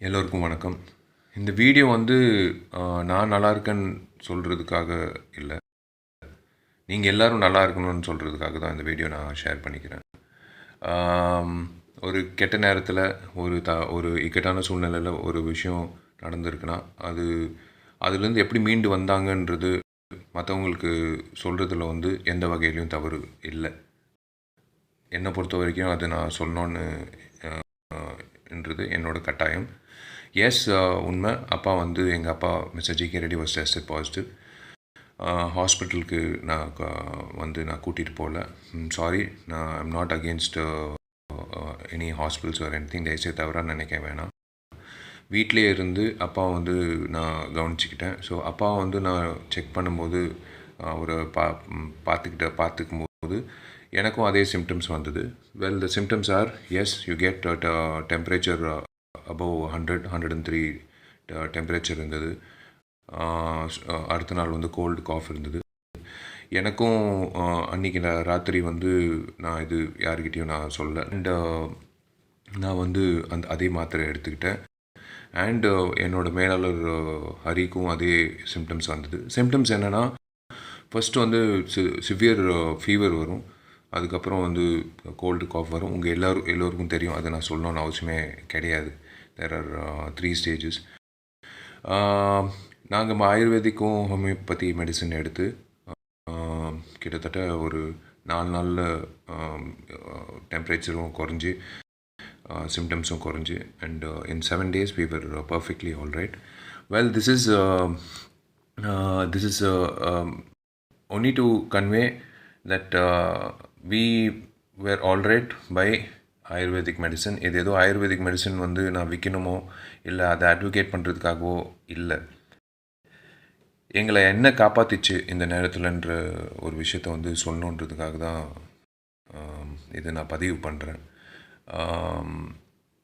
எல்லோருக்கும் வணக்கம். இந்த வீடியோ வந்து நான் நல்லா இருக்கேன்னு சொல்கிறதுக்காக இல்லை. நீங்கள் எல்லாரும் நல்லா இருக்கணும்னு சொல்கிறதுக்காக தான் இந்த வீடியோ நான் ஷேர் பண்ணிக்கிறேன். ஒரு கெட்ட நேரத்தில் ஒரு த ஒரு இக்கட்டான சூழ்நிலையில் ஒரு விஷயம் நடந்திருக்குன்னா அது அதுலேருந்து எப்படி மீண்டு வந்தாங்கன்றது மற்றவங்களுக்கு சொல்கிறதுல வந்து எந்த வகையிலையும் தவறு இல்லை. என்னை பொறுத்த வரைக்கும் அது நான் சொல்லணுன்னு என்றது என்னோட கட்டாயம். எஸ் uh, உண்மை. அப்பா வந்து எங்கள் அப்பா mister G K Reddy was tested positive ஹாஸ்பிட்டலுக்கு நான் வந்து நான் கூட்டிகிட்டு போகல சாரி நான் I'm not against any hospitals ஒரு எனி திங் தயவுசெய்து தவறாக நினைக்க வேணாம். வீட்டிலே இருந்து அப்பா வந்து நான் கவனிச்சுக்கிட்டேன். ஸோ அப்பா வந்து நான் செக் பண்ணும்போது uh, அவரை பா பார்த்துக்கிட்ட பார்த்துக்கும் போது எனக்கும் அதே சிம்டம்ஸ் வந்தது. Well the symptoms are as you get temperature above hundred hundred and three temperature இருந்தது. Uh, uh, அடுத்த நாள் வந்து கோல்டு காஃப் இருந்தது. எனக்கும் அன்றைக்கி அன்னைக்கு நான் ராத்திரி வந்து நான் இது யாருக்கிட்டேயும் நான் சொல்ல அண்ட் நான் வந்து அந்த அதே மாத்திரை எடுத்துக்கிட்டேன். அண்டு என்னோட மேலாளர் ஹரிக்கும் அதே சிம்டம்ஸ் வந்தது. சிம்டம்ஸ் என்னென்னா ஃபஸ்ட்டு வந்து சி சிவியர் ஃபீவர் வரும். அதுக்கப்புறம் வந்து கோல்டு காஃப் வரும். உங்கள் எல்லோரும் எல்லோருக்கும் தெரியும். அதை நான் சொல்லணும்னு அவசியமே கிடையாது. தேர் ஆர் த்ரீ ஸ்டேஜஸ் நாங்கள் ஆயுர்வேதிக்கும் ஹோமியோபதி மெடிசன் எடுத்து கிட்டத்தட்ட ஒரு நாலு நாளில் டெம்பரேச்சரும் குறைஞ்சி சிம்டம்ஸும் குறைஞ்சி and in seven days we were perfectly uh, perfectly all right. This is is only to convey that that uh, we were alright by ayurvedic medicine இது ஏதோ ஆயுர்வேதிக் மெடிசன் வந்து நான் விற்கணுமோ இல்லை அதை அட்வொகேட் பண்ணுறதுக்காகவோ இல்லை. எங்களை என்ன காப்பாற்றிச்சு இந்த நேரத்தில்ன்ற ஒரு விஷயத்த வந்து சொல்லணுன்றதுக்காக தான் இதை நான் பதிவு பண்ணுறேன்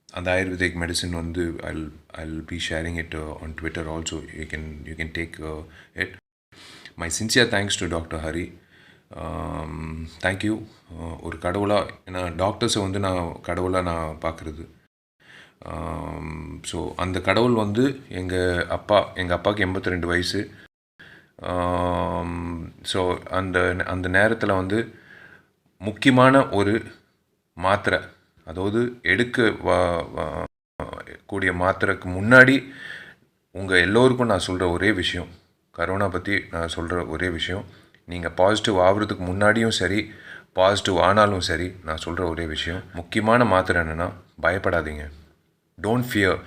அந்த ஆயுர்வேதிக் மெடிசன் வந்து I'll I'll be sharing it on Twitter also you can you can take it my sincere thanks to doctor Hari thank you ஒரு கடவுளாக ஏன்னா டாக்டர்ஸை வந்து நான் கடவுளாக நான் பார்க்குறது. ஸோ அந்த கடவுள் வந்து எங்கள் அப்பா எங்கள் அப்பாவுக்கு எண்பத்தி ரெண்டு வயசு ஸோ அந்த அந்த நேரத்தில் வந்து முக்கியமான ஒரு மாத்திரை அதாவது எடுக்க கூடிய மாத்திரைக்கு முன்னாடி உங்கள் எல்லோருக்கும் நான் சொல்கிற ஒரே விஷயம் கரோனா பற்றி நான் சொல்கிற ஒரே விஷயம் நீங்கள் பாசிட்டிவ் ஆகுறதுக்கு முன்னாடியும் சரி பாசிட்டிவ் ஆனாலும் சரி நான் சொல்கிற ஒரே விஷயம். முக்கியமான மாத்திரை என்னென்னா பயப்படாதீங்க. டோன்ட் ஃபியர்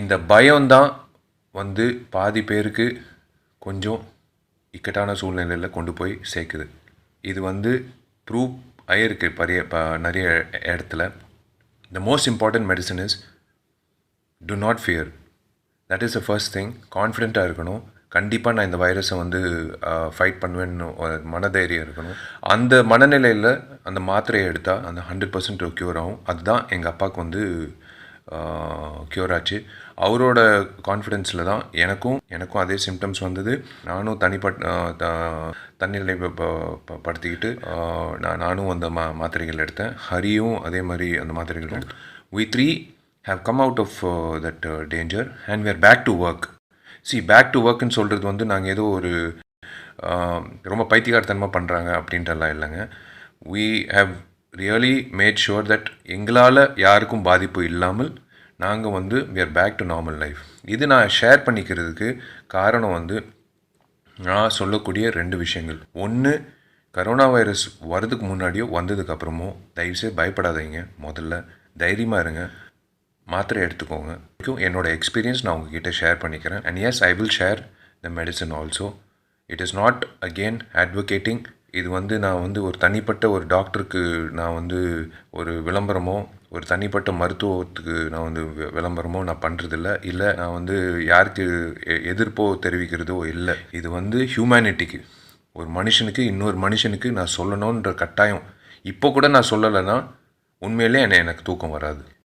இந்த பயம்தான் வந்து பாதி பேருக்கு கொஞ்சம் இக்கட்டான சூழ்நிலையில் கொண்டு போய் சேர்க்குது. இது வந்து ப்ரூவ் ஆயிருக்கு பரிய நிறைய இடத்துல. The most important medicine is to not fear that is the first thing கான்ஃபிடெண்ட்டாக இருக்கணும். கண்டிப்பாக நான் இந்த வைரஸை வந்து ஃபைட் பண்ணுவேன்னு ஒரு மனதைரியம் இருக்கணும். அந்த மனநிலையில் அந்த மாத்திரையை எடுத்தால் அந்த ஹண்ட்ரட் பர்சன்ட் க்யூர் ஆகும். அதுதான் எங்கள் அப்பாவுக்கு வந்து க்யூர் ஆச்சு. அவரோட கான்ஃபிடென்ஸில் தான் எனக்கும் எனக்கும் அதே சிம்டம்ஸ் வந்தது. நானும் தனிப்பட் த- தன்னிலை ப- படுத்திக்கிட்டு நான் நானும் அந்த மா மாத்திரைகள் எடுத்தேன். ஹரியும் அதே மாதிரி அந்த மாத்திரைகள் எடுத்தேன் three have come out of that danger and we are back to work see back to ஒர்க்குன்னு சொல்கிறது வந்து நாங்கள் ஏதோ ஒரு ரொம்ப பைத்தியக்காரத்தனமாக பண்ணுறாங்க அப்படின்றலாம் இல்லைங்க. We have really made sure that எங்களால் யாருக்கும் பாதிப்பு இல்லாமல் நாங்கள் வந்து we are back to normal life இது நான் ஷேர் பண்ணிக்கிறதுக்கு காரணம் வந்து நான் சொல்லக்கூடிய ரெண்டு விஷயங்கள். ஒன்று கரோனா வைரஸ் வரதுக்கு முன்னாடியோ வந்ததுக்கப்புறமோ தயவுசெய்து பயப்படாதீங்க. முதல்ல தைரியமாக இருங்க. மாத்திரை எடுத்துக்கோங்க. என்னோடய எக்ஸ்பீரியன்ஸ் நான் உங்ககிட்ட ஷேர் பண்ணிக்கிறேன். And yes I will share the medicine also it is not again advocating இது வந்து நான் வந்து ஒரு தனிப்பட்ட ஒரு டாக்டருக்கு நான் வந்து ஒரு விளம்பரமோ ஒரு தனிப்பட்ட மருத்துவத்துக்கு நான் வந்து விளம்பரமோ நான் பண்ணுறதில்ல இல்லை நான் வந்து யாருக்கு எ- எதிர்ப்போ தெரிவிக்கிறதோ இல்லை. இது வந்து ஹியூமனிட்டிக்கு ஒரு மனுஷனுக்கு இன்னொரு மனுஷனுக்கு நான் சொல்லணுன்ற கட்டாயம். இப்போ கூட நான் சொல்லலைன்னா உண்மையிலே என்னை எனக்கு தூக்கம் வராது.